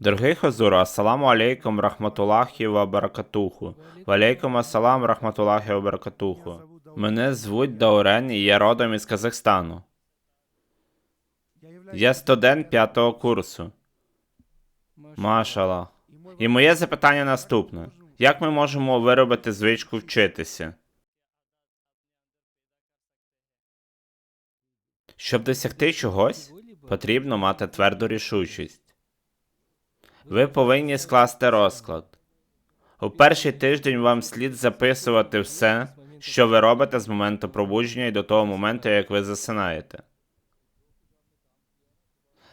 Дорогий Хазур, ассаламу алейкум рахматулахі ва баракатуху. Валейкум ассалам рахматулахі ва баракатуху. Мене звуть Даурен і я родом із Казахстану. Я студент п'ятого курсу. Машала. І моє запитання наступне: як ми можемо виробити звичку вчитися? Щоб досягти чогось, потрібно мати тверду рішучість. Ви повинні скласти розклад. У перший тиждень вам слід записувати все, що ви робите з моменту пробудження і до того моменту, як ви засинаєте.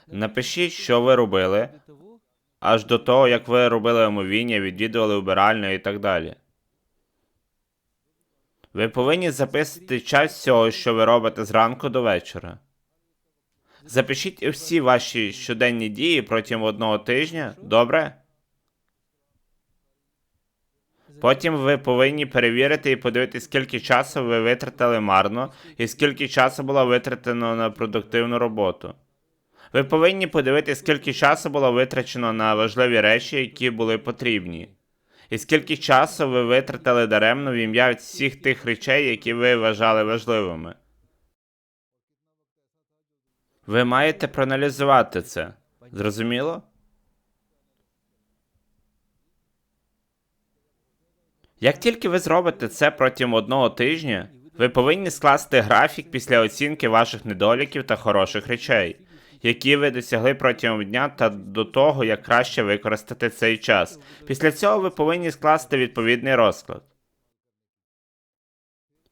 Напишіть, що ви робили, аж до того, як ви робили омовіння, відвідували убиральню і так далі. Ви повинні записати час всього, що ви робите зранку до вечора. Запишіть всі ваші щоденні дії протягом одного тижня, добре? Потім ви повинні перевірити і подивитися, скільки часу ви витратили марно і скільки часу було витратено на продуктивну роботу. Ви повинні подивитися, скільки часу було витрачено на важливі речі, які були потрібні. І скільки часу ви витратили даремно в ім'я всіх тих речей, які ви вважали важливими. Ви маєте проаналізувати це. Зрозуміло? Як тільки ви зробите це протягом одного тижня, ви повинні скласти графік після оцінки ваших недоліків та хороших речей, які ви досягли протягом дня та до того, як краще використати цей час. Після цього ви повинні скласти відповідний розклад.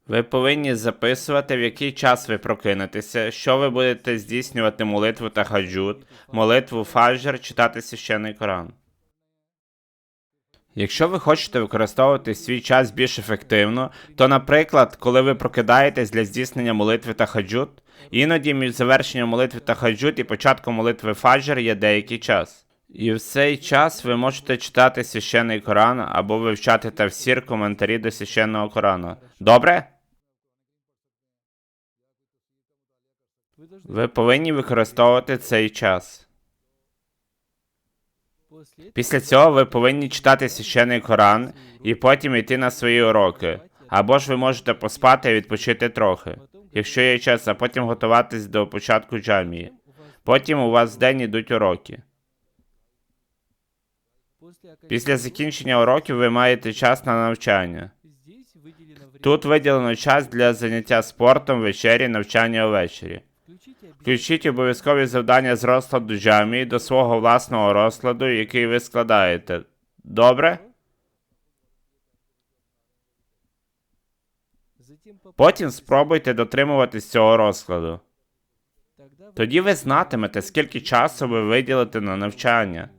Ви повинні записувати, в який час ви прокинетеся, що ви будете здійснювати молитву та хаджут, молитву фаджр, читати священний Коран. Якщо ви хочете використовувати свій час більш ефективно, то, наприклад, коли ви прокидаєтесь для здійснення молитви та хаджут, іноді між завершенням молитви та хаджут і початком молитви фаджр є деякий час. І в цей час ви можете читати священний Коран або вивчати тавсір коментарі до священного Корану. Добре? Ви повинні використовувати цей час. Після цього ви повинні читати священний Коран і потім йти на свої уроки. Або ж ви можете поспати і відпочити трохи, якщо є час, а потім готуватись до початку джамії. Потім у вас в день ідуть уроки. Після закінчення уроків ви маєте час на навчання. Тут виділено час для заняття спортом, вечері, навчання увечері. Включіть обов'язкові завдання з розкладу джамі до свого власного розкладу, який ви складаєте. Добре? Потім спробуйте дотримуватись цього розкладу. Тоді ви знатимете, скільки часу ви виділите на навчання.